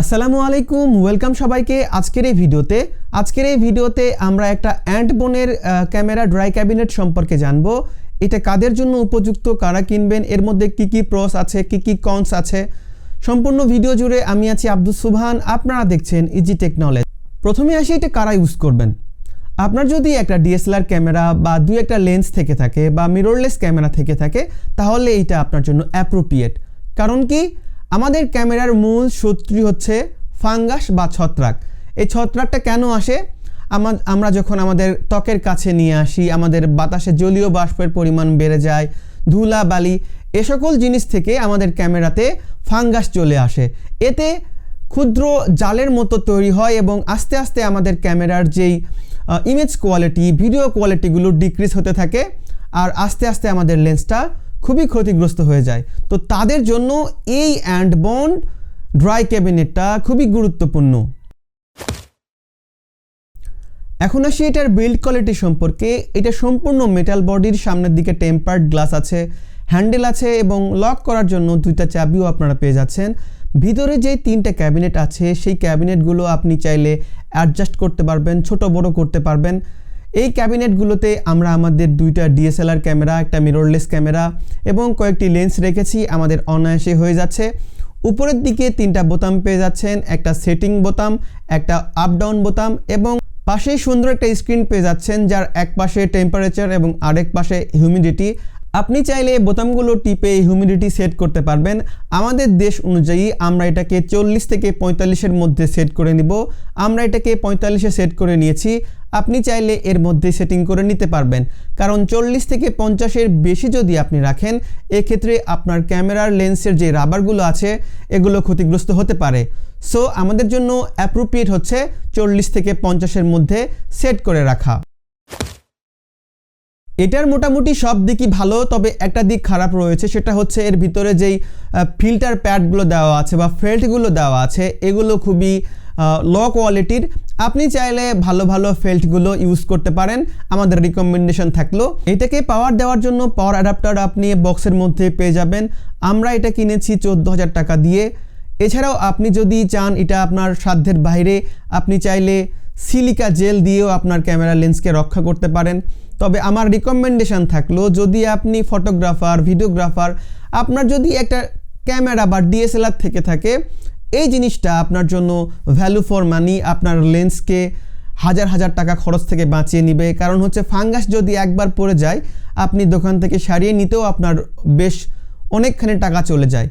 আসসালামু আলাইকুম, ওয়েলকাম সবাইকে আজকের এই ভিডিওতে। আজকের এই ভিডিওতে আমরা একটা অ্যান্ড বোনের ক্যামেরা ড্রাই ক্যাবিনেট সম্পর্কে জানব। এটা কাদের জন্য উপযুক্ত, কারা কিনবেন, এর মধ্যে কি কি প্রস আছে, কি কি কনস আছে। সম্পূর্ণ ভিডিও জুড়ে আমি আছি আব্দুল সুবহান, আপনারা দেখছেন ইজি টেকনোলজি প্রথমে আসি এটা কারা ইউজ করবেন। আপনার যদি একটা ডিএসএলআর ক্যামেরা বা দুই একটা লেন্স থেকে থাকে বা মিররলেস ক্যামেরা থেকে থাকে, তাহলে এটা আপনার জন্য অ্যাপ্রোপ্রিয়েট কারণ কি? আমাদের ক্যামেরার মূল শত্রু হচ্ছে ফাঙ্গাস বা ছত্রাক। এই ছত্রাকটা কেন আসে? আমা- আমরা যখন আমাদের ত্বকের কাছে নিয়ে আসি, আমাদের বাতাসে জলীয় বাষ্পের পরিমাণ বেড়ে যায়, ধুলা, বালি, এ সকল জিনিস থেকে আমাদের ক্যামেরাতে ফাঙ্গাস চলে আসে। এতে ক্ষুদ্র জালের মতো তৈরি হয় এবং আস্তে আস্তে আমাদের ক্যামেরার যেই ইমেজ কোয়ালিটি ভিডিও কোয়ালিটিগুলো ডিক্রিজ হতে থাকে, আর আস্তে আস্তে আমাদের লেন্সটা খুবই ক্ষতিগ্রস্ত হয়ে যায়। তো তাদের জন্য এই অ্যান্ড বন্ড ড্রাই ক্যাবিনেটটা খুবই গুরুত্বপূর্ণ। এখন আসি এটার বিল্ড কোয়ালিটি সম্পর্কে। এটা সম্পূর্ণ মেটাল বডির সামনের দিকে টেম্পার্ড গ্লাস আছে, হ্যান্ডেল আছে এবং লক করার জন্য দুইটা চাবিও আপনারা পেয়ে যাচ্ছেন। ভিতরে যে তিনটা ক্যাবিনেট আছে, সেই ক্যাবিনেটগুলো আপনি চাইলে অ্যাডজাস্ট করতে পারবেন, ছোট বড় করতে পারবেন। এই ক্যাবিনেটগুলোতে আমরা আমাদের দুইটা ডিএসএলআর ক্যামেরা, একটা মিররলেস ক্যামেরা এবং কয়েকটি লেন্স রেখেছি। আমাদের অনায়াসে হয়ে যাচ্ছে। উপরের দিকে তিনটা বোতাম পেয়ে যাচ্ছেন, একটা সেটিং বোতাম, একটা আপ ডাউন বোতাম এবং পাশেই সুন্দর একটা স্ক্রিন পেয়ে যাচ্ছেন, যার এক পাশে টেম্পারেচার এবং আরেক পাশে হিউমিডিটি আপনি চাইলে বোতামগুলো টিপে হিউমিডিটি সেট করতে পারবেন। আমাদের দেশ অনুযায়ী আমরা এটাকে চল্লিশ থেকে পঁয়তাল্লিশের মধ্যে সেট করে নিব। আমরা এটাকে পঁয়তাল্লিশে সেট করে নিয়েছি। আপনি চাইলে এর মধ্যে সেটিং করে নিতে পারবেন। কারণ চল্লিশ থেকে পঞ্চাশের বেশি যদি আপনি রাখেন, এক্ষেত্রে আপনার ক্যামেরার লেন্সের যে রাবারগুলো আছে, এগুলো ক্ষতিগ্রস্ত হতে পারে। সো আমাদের জন্য অ্যাপ্রোপ্রিয়েট হচ্ছে চল্লিশ থেকে পঞ্চাশের মধ্যে সেট করে রাখা। এটার মোটামুটি সব দিকই ভালো, তবে একটা দিক খারাপ রয়েছে, সেটা হচ্ছে এর ভিতরে যেই ফিল্টার প্যাডগুলো দেওয়া আছে বা ফেল্টগুলো দেওয়া আছে, এগুলো খুবই লো কোয়ালিটির আপনি চাইলে ভালো ভালো ফেল্টগুলো ইউজ করতে পারেন, আমাদের রিকমেন্ডেশন থাকল। এটাকে পাওয়ার দেওয়ার জন্য পাওয়ার অ্যাডাপ্টার আপনি বক্সের মধ্যে পেয়ে যাবেন। আমরা এটা কিনেছি চোদ্দ হাজার টাকা দিয়ে। এছাড়াও আপনি যদি চান এটা আপনার সাধ্যের বাইরে, আপনি চাইলে সিলিকা জেল দিয়েও আপনার ক্যামেরা লেন্সকে রক্ষা করতে পারেন। তবে আমার রিকমেন্ডেশন থাকল, যদি আপনি ফটোগ্রাফার ভিডিওগ্রাফার আপনার যদি একটা ক্যামেরা বা ডিএসএলআর থেকে থাকে, এই জিনিসটা আপনার জন্য ভ্যালু ফর মানি আপনার লেন্সকে হাজার হাজার টাকা খরচ থেকে বাঁচিয়ে নিবে। কারণ হচ্ছে ফাঙ্গাস যদি একবার পড়ে যায়, আপনি দোকান থেকে সারিয়ে নিতেও আপনার বেশ অনেকখানি টাকা চলে যায়।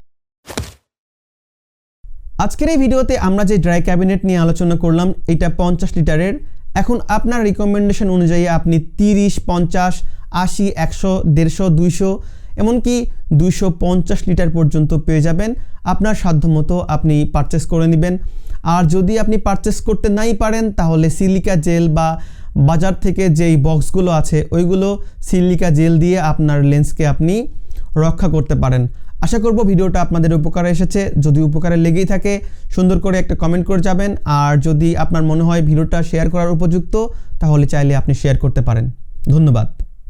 আজকের এই ভিডিওতে আমরা যে ড্রাই ক্যাবিনেট নিয়ে আলোচনা করলাম, এটা পঞ্চাশ লিটারের এখন আপনার রিকমেন্ডেশন অনুযায়ী আপনি তিরিশ, পঞ্চাশ, আশি, একশো, দেড়শো, দুইশো, এমনকি দুইশো পঞ্চাশ লিটার পর্যন্ত পেয়ে যাবেন। আপনার সাধ্যমতো আপনি পারচেস করে নেবেন। আর যদি আপনি পারচেস করতে নাই পারেন, তাহলে সিলিকা জেল বা বাজার থেকে যেই বক্সগুলো আছে, ওইগুলো সিলিকা জেল দিয়ে আপনার লেন্সকে আপনি রক্ষা করতে পারেন। আশা করব ভিডিওটা আপনাদের উপকারে এসেছে। যদি উপকারে লেগেই থাকে, সুন্দর করে একটা কমেন্ট করে যাবেন। আর যদি আপনার মনে হয় ভিডিওটা শেয়ার করার উপযুক্ত, তাহলে চাইলে আপনি শেয়ার করতে পারেন। ধন্যবাদ।